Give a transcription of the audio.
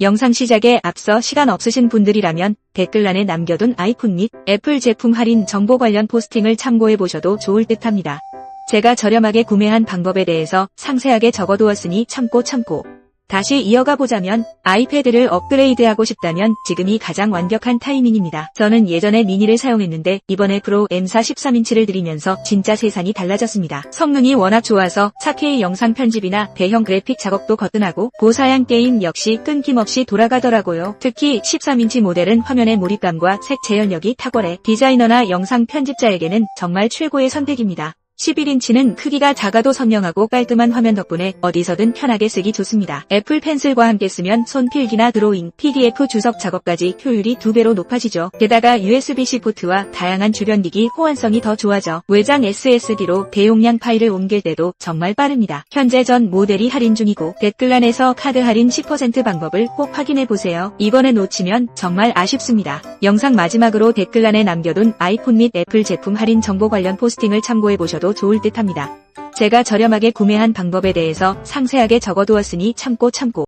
영상 시작에 앞서 시간 없으신 분들이라면 댓글란에 남겨둔 아이폰 및 애플 제품 할인 정보 관련 포스팅을 참고해 보셔도 좋을 듯 합니다. 제가 저렴하게 구매한 방법에 대해서 상세하게 적어두었으니 참고 참고. 다시 이어가 보자면 아이패드를 업그레이드하고 싶다면 지금이 가장 완벽한 타이밍입니다. 저는 예전에 미니를 사용했는데 이번에 프로 M4 13인치를 들이면서 진짜 세상이 달라졌습니다. 성능이 워낙 좋아서 4K 영상 편집이나 대형 그래픽 작업도 거뜬하고 고사양 게임 역시 끊김없이 돌아가더라고요. 특히 13인치 모델은 화면의 몰입감과 색 재현력이 탁월해 디자이너나 영상 편집자에게는 정말 최고의 선택입니다. 11인치는 크기가 작아도 선명하고 깔끔한 화면 덕분에 어디서든 편하게 쓰기 좋습니다. 애플 펜슬과 함께 쓰면 손필기나 드로잉, PDF 주석 작업까지 효율이 두 배로 높아지죠. 게다가 USB-C 포트와 다양한 주변 기기 호환성이 더 좋아져 외장 SSD로 대용량 파일을 옮길 때도 정말 빠릅니다. 현재 전 모델이 할인 중이고 댓글란에서 카드 할인 10% 방법을 꼭 확인해 보세요. 이번에 놓치면 정말 아쉽습니다. 영상 마지막으로 댓글란에 남겨둔 아이폰 및 애플 제품 할인 정보 관련 포스팅을 참고해 보셔도 좋을 듯 합니다. 제가 저렴하게 구매한 방법에 대해서 상세하게 적어두었으니 참고 참고.